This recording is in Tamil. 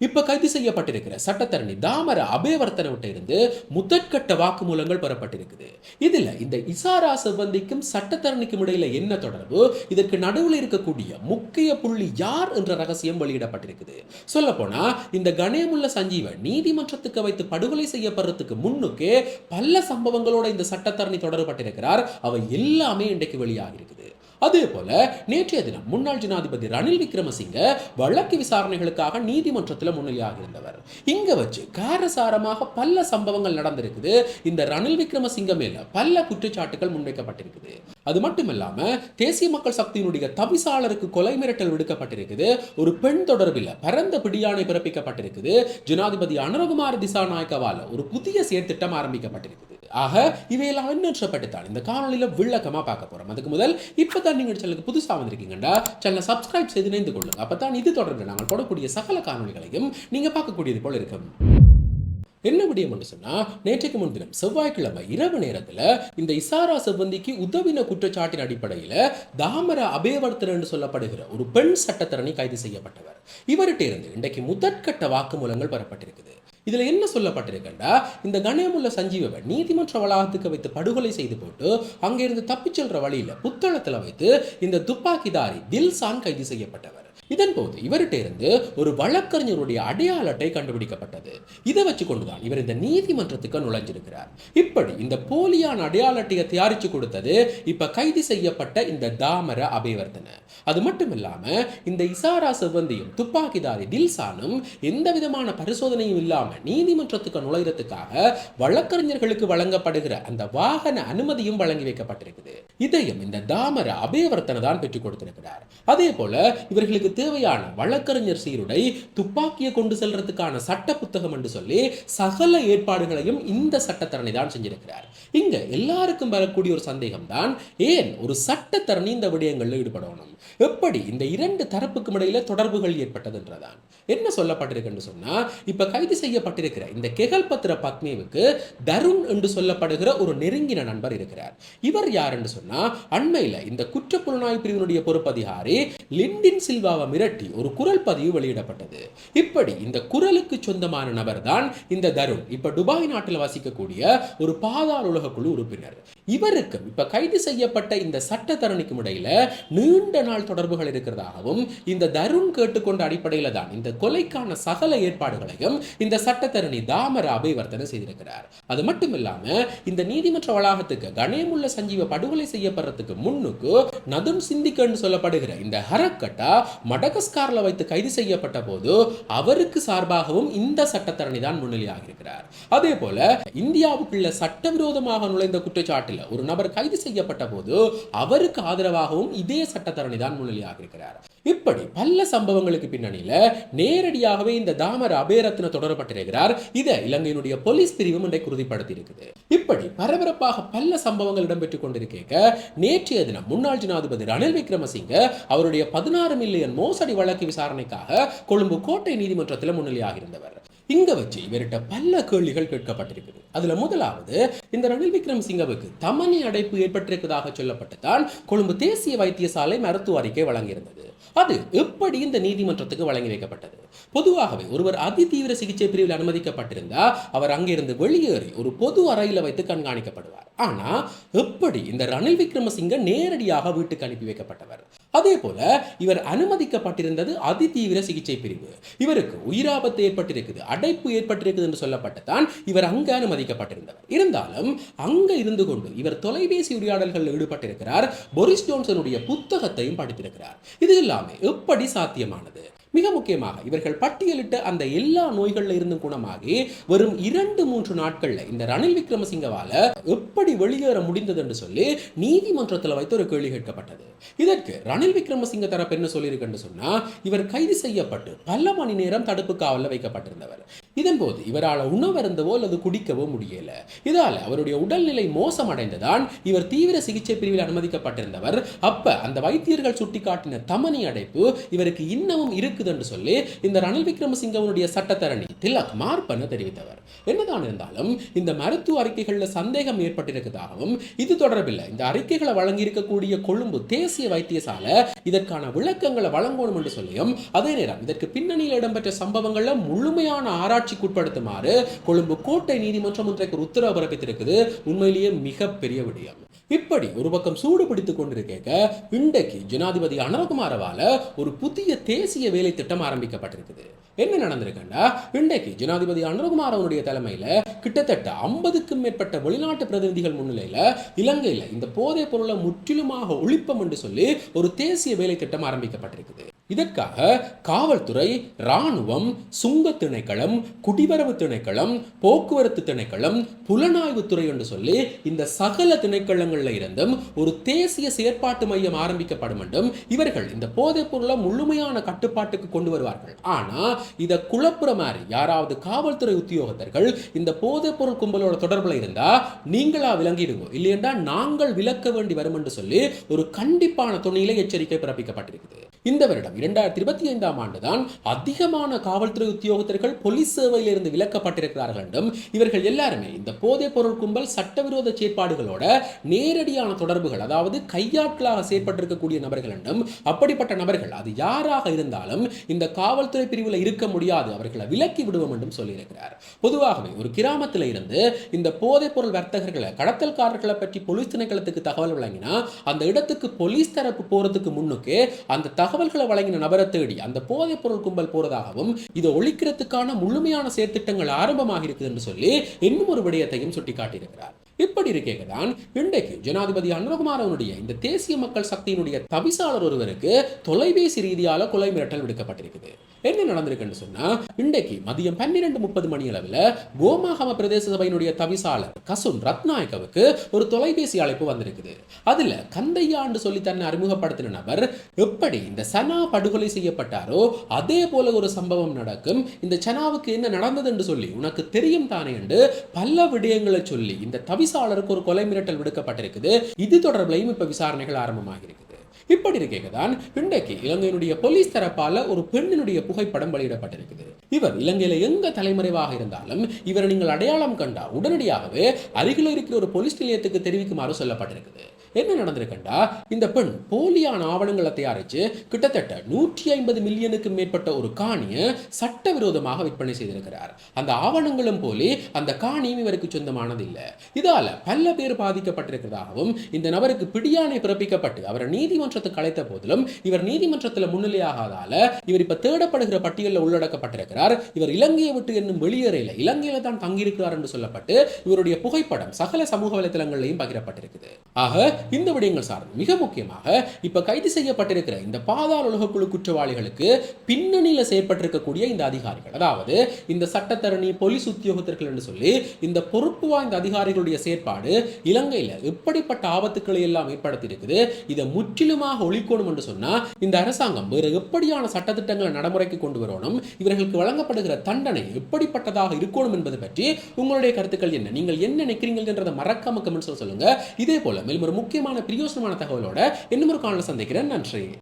இப்ப கைது செய்யப்பட்டிருக்கிற சட்டத்தரணி தாமர அபேவர்த்தனவிட்ட இருந்து முதற்கட்ட வாக்குமூலங்கள் பெறப்பட்டிருக்குது. இதுல இந்த இசாரா செவ்வந்திக்கும் சட்டத்தரணிக்கும் இடையில என்ன தொடர்பு? இதற்கு நடுவில் இருக்கக்கூடிய முக்கிய புள்ளி யார் என்ற ரகசியம் வெளியிடப்பட்டிருக்குது. சொல்ல போனா இந்த கணேமுள்ள சஞ்சீவன் நீதிமன்றத்துக்கு வைத்து படுகொலை செய்யப்படுறதுக்கு முன்னுக்கே பல சம்பவங்களோட இந்த சட்டத்தரணி தொடர்பட்டிருக்கிறார் அவை எல்லாமே இன்றைக்கு வெளியாகி இருக்குது அதே போல நேற்றைய தினம் முன்னாள் ஜனாதிபதி ரணில் விக்ரமசிங்க வழக்கு விசாரணைகளுக்காக நீதிமன்றத்தில் முன்னிலையாக இருந்தவர். இங்க வச்சு காரசாரமாக பல சம்பவங்கள் நடந்திருக்குது. இந்த ரணில் விக்ரமசிங்க மேல பல குற்றச்சாட்டுகள் முன்வைக்கப்பட்டிருக்குது. அது மட்டும் இல்லாமல் தேசிய மக்கள் சக்தியினுடைய தவிசாளருக்கு கொலை மிரட்டல் விடுக்கப்பட்டிருக்குது ஒரு பெண் தொடர்பில் பரந்த பிடியாணை பிறப்பிக்கப்பட்டிருக்குது ஜனாதிபதி அனுரகுமார் திசாநாயக்கவால் ஒரு புதிய செயற்திட்டம் ஆரம்பிக்கப்பட்டிருக்குது. ஆக இவையெல்லாம் எண்ணற்றப்பட்டுத்தான் இந்த காணொலியில் விளக்கமாக பார்க்க போகிறோம் அதுக்கு முதல் இப்போ தான் நீங்கள் சேனலுக்கு புதுசாக வந்திருக்கீங்கடா சேனலை சப்ஸ்கிரைப் செய்து இணைந்து அப்போ தான் இது தொடர்ந்து நாங்கள் போடக்கூடிய சகல காணொலிகளையும் நீங்கள் பார்க்கக்கூடியது போல இருக்கும். என்ன விடயம் என்று சொன்னா நேற்றைக்கு முன்தினம் செவ்வாய்க்கிழமை இரவு நேரத்துல இந்த இசாரா செவ்வந்திக்கு உதவின குற்றச்சாட்டின் அடிப்படையில தாமர அபேவர்த்தன் என்று சொல்லப்படுகிற ஒரு பெண் சட்டத்தரணி கைது செய்யப்பட்டவர். இவர்கிட்ட இருந்து இன்றைக்கு முதற்கட்ட வாக்குமூலங்கள் பெறப்பட்டிருக்குது. இதுல என்ன சொல்லப்பட்டிருக்கண்டா இந்த கணேமுள்ள சஞ்சீவன் நீதிமன்ற வளாகத்துக்கு வைத்து படுகொலை செய்து போட்டு அங்கிருந்து தப்பிச் செல்ற வழியில புத்தளத்துல வைத்து இந்த துப்பாக்கிதாரி தில்சான் கைது செய்யப்பட்டவர். இதன்போது இவர்கிட்ட இருந்து ஒரு வழக்கறிஞருடைய அடையாள அட்டை கண்டுபிடிக்கப்பட்டது. இதை வச்சு கொண்டுதான் இவர் இந்த நீதிமன்றத்துக்கு நுழைஞ்சிருக்கிறார். இப்படி இந்த போலியான அடையாள அட்டையை தயாரிச்சு கொடுத்தது இப்ப கைது செய்யப்பட்ட இந்த தாமர அபேவர்த்தன அது மட்டும் இல்லாம இந்த இசாரா செவ்வந்தியும் துப்பாக்கிதாரி தில்சானும் எந்த விதமான பரிசோதனையும் இல்லாம நீதிமன்றத்துக்கு நுழைறதுக்காக வழக்கறிஞர்களுக்கு வழங்கப்படுகிற அந்த வாகன அனுமதியும் வழங்கி வைக்கப்பட்டிருக்குது. இதையும் இந்த தாமர அபேவர்த்தனை தான் பெற்றுக் கொடுத்திருக்கிறார். அதே போல இவர்களுக்கு தேவையான வழக்கறிஞர் சீருடை துப்பாக்கியை கொண்டு செல்றதுக்கான சட்ட புத்தகம் என்று சொல்லி சகல ஏற்பாடுகளையும் இந்த சட்டத்தரணி தான் செஞ்சிருக்கிறார். இங்க எல்லாருக்கும் வரக்கூடிய ஒரு சந்தேகம் தான் ஏன் ஒரு சட்டத்தரணி இந்த விடயங்களில் ஈடுபடணும்? எப்படி இந்த இரண்டு தரப்புக்கும் இடையில தொடர்புகள் ஏற்பட்டதுன்றதான்? என்ன சொல்லப்பட்டிருக்குன்னு சொன்னா இப்ப கைது செய்யப்பட்டிருக்கிற இந்த கெகல் பத்திர பத்மேவுக்கு தருண் என்று சொல்லப்படுகிற ஒரு நெருங்கின நண்பர் இருக்கிறார். இவர் யார் என்று சொன்னா அண்மையில இந்த குற்ற புலனாய்வு பிரிவினுடைய பொறுப்பதிகாரி லிண்டின் சில்வாவை மிரட்டி ஒரு குரல் பதிவு வெளியிடப்பட்டது. இப்படி இந்த குரலுக்கு சொந்தமான நபர் தான் இந்த தருண். இப்ப துபாய் நாட்டில் வசிக்கக்கூடிய ஒரு பாதாள உலக குழு உறுப்பினர். இவருக்கும் இப்ப கைது செய்யப்பட்ட இந்த சட்டத்தரணிக்கும் இடையில நீண்ட நாள் தொடர்புகள் இருக்கிறதாகவும் இந்த தருண் கேட்டுக்கொண்ட அடிப்படையில் தான் இந்த கொலைக்கான சகல ஏற்பாடுகளையும் இந்த சட்டத்தரணி தாமர அபிவர்த்தனை செய்திருக்கிறார். அது மட்டும் இல்லாம இந்த நீதிமன்ற வளாகத்துக்கு கணேமுள்ள சஞ்சீவ படுகொலை செய்யப்படுறதுக்கு முன்னுக்கு நதும் சிந்திக்கன்னு சொல்லப்படுகிற இந்த ஹரக்கட்டா மடகஸ்காரில் வைத்து கைது செய்யப்பட்ட போது அவருக்கு சார்பாகவும் இந்த சட்டத்தரணி தான் முன்னிலையாக இருக்கிறார் அதே போல இந்தியாவுக்குள்ள சட்டவிரோதமாக நுழைந்த குற்றச்சாட்டில் ஒரு நபர் கைது செய்யப்பட்ட போது அவருக்கு ஆதரவாகவும் இதே சட்டத்தரணி தான் முன்னிலையாக இருக்கிறார் இப்படி பல சம்பவங்களுக்கு பின்னணியில நேரடியாகவே இந்த தாமர அபேரத்ன தொடரப்பட்டிருக்கிறார். இதை இலங்கையினுடைய போலீஸ் பிரிவும் இன்றைக்கு உறுதிப்படுத்தி இருக்குது இப்படி பரபரப்பாக பல சம்பவங்கள் இடம்பெற்றுக் கொண்டிருக்க நேற்றைய தினம் முன்னாள் ஜனாதிபதி ரணில் விக்ரமசிங்க அவருடைய பதினாறு மில்லியன் மோசடி வழக்கு விசாரணைக்காக கொழும்பு கோட்டை நீதிமன்றத்தில் முன்னிலையாக இருந்தவர். இங்க வச்சு இவர்கிட்ட பல கேள்விகள் கேட்கப்பட்டிருக்குது. அதுல முதலாவது இந்த ரணில் விக்ரம் சிங்கவுக்கு தமனி அடைப்பு ஏற்பட்டிருப்பதாக சொல்லப்பட்டுதான் கொழும்பு தேசிய வைத்தியசாலை மருத்துவ அறிக்கை வழங்கியிருந்தது. அது எப்படி இந்த நீதிமன்றத்துக்கு வழங்கி வைக்கப்பட்டது? பொதுவாகவே ஒருவர் அதிதீவிர சிகிச்சை பிரிவில் அனுமதிக்கப்பட்டிருந்தா அவர் அங்கிருந்து வெளியேறி ஒரு பொது அறையில் வைத்து கண்காணிக்கப்படுவார். ஆனா எப்படி இந்த ரணில் விக்ரமசிங்க நேரடியாக வீட்டுக்கு அனுப்பி வைக்கப்பட்டவர்? அதே போல இவர் அனுமதிக்கப்பட்டிருந்தது அதிதீவிர சிகிச்சை பிரிவு. இவருக்கு உயிராபத்து ஏற்பட்டிருக்குது. அடைப்பு ஏற்பட்டிருக்குது என்று சொல்லப்பட்டுத்தான் இவர் அங்கு அனுமதிக்கப்பட்டிருந்தார் இருந்தாலும் அங்கு இருந்து கொண்டு இவர் தொலைபேசி உரையாடல்களில் ஈடுபட்டிருக்கிறார். பொரிஸ் ஜோன்சனுடைய புத்தகத்தையும் படித்திருக்கிறார். இது எல்லாமே எப்படி சாத்தியமானது? மிக முக்கியமாக இவர்கள் பட்டியலிட்ட அந்த எல்லா நோய்களில் இருந்தும் குணமாகி வரும் இரண்டு மூன்று நாட்கள்ல இந்த ரணில் விக்ரமசிங்கவால எப்படி வெளியேற முடிந்தது என்று சொல்லி நீதிமன்றத்தில் வைத்து ஒரு கேள்வி கேட்கப்பட்டது. இதற்கு ரணில் விக்ரமசிங்க தரப்பு என்ன சொல்லியிருக்குன்னு சொன்னா இவர் கைது செய்யப்பட்டு பல மணி நேரம் தடுப்பு காவலில் வைக்கப்பட்டிருந்தவர். இதன்போது இவரால் உணவருந்தவோ அல்லது குடிக்கவோ முடியல. இதால அவருடைய உடல்நிலை மோசமடைந்ததான் இவர் தீவிர சிகிச்சை பிரிவில் அனுமதிக்கப்பட்டிருந்தவர். அப்ப அந்த வைத்தியர்கள் சுட்டிக்காட்டின தமனி அடைப்பு இவருக்கு இன்னமும் இருக்குது இருக்கு சொல்லி இந்த ரணில் விக்ரமசிங்கவனுடைய சட்டத்தரணி திலக் மார்பன தெரிவித்தவர். என்னதான் இருந்தாலும் இந்த மருத்துவ அறிக்கைகளில் சந்தேகம் ஏற்பட்டிருக்கதாகவும் இது தொடர்பில் இந்த அறிக்கைகளை வழங்கி இருக்கக்கூடிய கொழும்பு தேசிய வைத்தியசாலை இதற்கான விளக்கங்களை வழங்கணும் என்று சொல்லியும் அதே நேரம் இதற்கு பின்னணியில் இடம்பெற்ற சம்பவங்களை முழுமையான ஆராய்ச்சிக்கு உட்படுத்துமாறு கொழும்பு கோட்டை நீதிமன்றம் ஒன்றைக்கு உத்தரவு பிறப்பித்திருக்குது. உண்மையிலேயே மிகப்பெரிய விடயம். இப்படி ஒரு பக்கம் சூடு பிடித்துக் கொண்டிருக்க இன்றைக்கு ஜனாதிபதி அனுரகுமாரவால ஒரு புதிய தேசிய வேலை திட்டம் ஆரம்பிக்கப்பட்டிருக்குது. என்ன நடந்திருக்குன்னா இன்றைக்கு ஜனாதிபதி அனல்குமார் அவனுடைய தலைமையில கிட்டத்தட்ட ஐம்பதுக்கும் மேற்பட்ட வெளிநாட்டு பிரதிநிதிகள் முன்னிலையில இலங்கையில இந்த போதைப் பொருளை முற்றிலுமாக ஒழிப்பம் என்று சொல்லி ஒரு தேசிய வேலை திட்டம் ஆரம்பிக்கப்பட்டிருக்குது. இதற்காக காவல்துறை இராணுவம் சுங்க திணைக்களம் குடிவரவு திணைக்களம் போக்குவரத்து திணைக்களம் புலனாய்வு துறை என்று சொல்லி இந்த சகல திணைக்களங்களில் இருந்தும் ஒரு தேசிய செயற்பாட்டு மையம் ஆரம்பிக்கப்படும் என்றும் இவர்கள் இந்த போதைப் பொருளை முழுமையான கட்டுப்பாட்டுக்கு கொண்டு வருவார்கள். ஆனா இதை குழப்புற மாதிரி யாராவது காவல்துறை உத்தியோகத்தர்கள் இந்த போதைப் பொருள் கும்பலோட தொடர்புல இருந்தா நீங்களா விளங்கிடுங்க. இல்லையென்றா நாங்கள் விலக்க வேண்டி வரும் என்று சொல்லி ஒரு கண்டிப்பான துணையில எச்சரிக்கை பிறப்பிக்கப்பட்டிருக்குது. இந்த வருடம் இரண்டாயிரத்தி இருபத்தி ஐந்தாம் ஆண்டு தான் அதிகமான காவல்துறை உத்தியோகத்தர்கள் போலீஸ் சேவையிலிருந்து விலக்கப்பட்டிருக்கிறார்கள் என்றும் இவர்கள் எல்லாருமே இந்த போதைப் பொருள் கும்பல் சட்டவிரோத செயற்பாடுகளோட நேரடியான தொடர்புகள் அதாவது கையாட்களாக செயற்பட்டிருக்கக்கூடிய நபர்கள் என்றும் அப்படிப்பட்ட நபர்கள் அது யாராக இருந்தாலும் இந்த காவல்துறை பிரிவில் இருக்க முடியாது அவர்களை விலக்கி விடுவோம் என்றும் சொல்லியிருக்கிறார். பொதுவாகவே ஒரு கிராமத்தில் இருந்து இந்த போதைப் பொருள் வர்த்தகர்களை கடத்தல்காரர்களை பற்றி போலீஸ் திணைக்களத்துக்கு தகவல் வழங்கினா அந்த இடத்துக்கு போலீஸ் தரப்பு போறதுக்கு முன்னுக்கு அந்த தகவல்களை வழங்கின நபரை தேடி அந்த போதைப் பொருள் கும்பல் போறதாகவும் இதை ஒழிக்கிறதுக்கான முழுமையான செயற்திட்டங்கள் ஆரம்பமாக இருக்குது என்று சொல்லி இன்னும் ஒரு விடயத்தையும் சுட்டிக்காட்டியிருக்கிறார். இப்படி இருக்கேதான் இன்றைக்கு ஜனாதிபதி அனுரகுமாரனுடைய இந்த தேசிய மக்கள் சக்தியினுடைய தவிசாளர் ஒருவருக்கு தொலைபேசி ரீதியால கொலை மிரட்டல் விடுக்கப்பட்டிருக்குது. என்ன நடந்திருக்குன்னு சொன்னா இன்றைக்கு மதியம் பன்னிரெண்டு முப்பது மணி அளவில் கோமாகம பிரதேச சபையினுடைய தவிசாளர் கசுன் ரத்நாயக்கவுக்கு ஒரு தொலைபேசி அழைப்பு வந்திருக்குது. அதுல கந்தையாண்டு சொல்லி தன்னை அறிமுகப்படுத்தின நபர் எப்படி இந்த சனா படுகொலை செய்யப்பட்டாரோ அதே போல ஒரு சம்பவம் நடக்கும். இந்த சனாவுக்கு என்ன நடந்தது என்று சொல்லி உனக்கு தெரியும் தானே என்று பல விடயங்களை சொல்லி இந்த தவிசாளருக்கு ஒரு கொலை மிரட்டல் விடுக்கப்பட்டிருக்குது. இது தொடர்பிலையும் இப்ப விசாரணைகள் ஆரம்பமாகிருக்கு இப்படி இப்படி தான் இன்றைக்கு இலங்கையினுடைய போலீஸ் தரப்பால ஒரு பெண்ணினுடைய புகைப்படம் வெளியிடப்பட்டிருக்குது. இவர் இலங்கையில எங்க தலைமறைவாக இருந்தாலும் இவரை நீங்கள் அடையாளம் கண்டா உடனடியாகவே அருகில் இருக்கிற ஒரு போலீஸ் நிலையத்துக்கு தெரிவிக்குமாறு சொல்லப்பட்டிருக்குது. என்ன நடந்திருக்கண்டா? இந்த பெண் போலியான ஆவணங்களை தயாரிச்சு கிட்டத்தட்ட நூற்றி ஐம்பது மில்லியனுக்கு மேற்பட்ட ஒரு காணியை சட்டவிரோதமாக விற்பனை செய்திருக்கிறார். அந்த ஆவணங்களும் போலி அந்த காணியும் இவருக்கு சொந்தமானது இல்லை. இதால பல பேர் பாதிக்கப்பட்டிருக்கிறதாகவும் இந்த நபருக்கு பிடியாணை பிறப்பிக்கப்பட்டு அவரை நீதிமன்றத்துக்கு அழைத்த போதிலும் இவர் நீதிமன்றத்தில் முன்னிலையாகாதால இவர் இப்ப தேடப்படுகிற பட்டியலில் உள்ளடக்கப்பட்டிருக்கிறார். இவர் இலங்கையை விட்டு என்னும் வெளியேறையில இலங்கையில தான் தங்கியிருக்கிறார் என்று சொல்லப்பட்டு இவருடைய புகைப்படம் சகல சமூக வலைத்தளங்களிலையும் பகிரப்பட்டிருக்குது. ஆக இந்த விடயங்கள் சார்ந்து. மிக முக்கியமாக இப்ப கைது செய்யப்பட்டிருக்கிற இந்த பாதாள உலக குழு குற்றவாளிகளுக்கு பின்னணியில் செயற்பட்டிருக்கக்கூடிய இந்த அதிகாரிகள். அதாவது இந்த சட்டத்தரணி போலீஸ் உத்தியோகத்தர்கள் என்று சொல்லி இந்த பொறுப்பு வாய்ந்த அதிகாரிகளுடைய செயற்பாடு இலங்கையில் எப்படிப்பட்ட ஆபத்துக்களை எல்லாம் ஏற்படுத்தி இருக்குது இதை முற்றிலுமாக ஒழிக்கணும் என்று சொன்னா இந்த அரசாங்கம் வேறு எப்படியான சட்டத்திட்டங்களை நடைமுறைக்கு கொண்டு வரணும் இவர்களுக்கு வழங்கப்படுகிற தண்டனை எப்படிப்பட்டதாக இருக்கணும் என்பது பற்றி உங்களுடைய கருத்துக்கள் என்ன? நீங்கள் என்ன நினைக்கிறீர்கள் என்றதை மறக்காம கமெண்ட்ஸ்ல சொல்லுங்க. இதே போல மேலும் ஒரு முக்கியமான பிரியோசனமான தகவலோட இன்னும் ஒரு காணல சந்திக்கிறேன். நன்றி.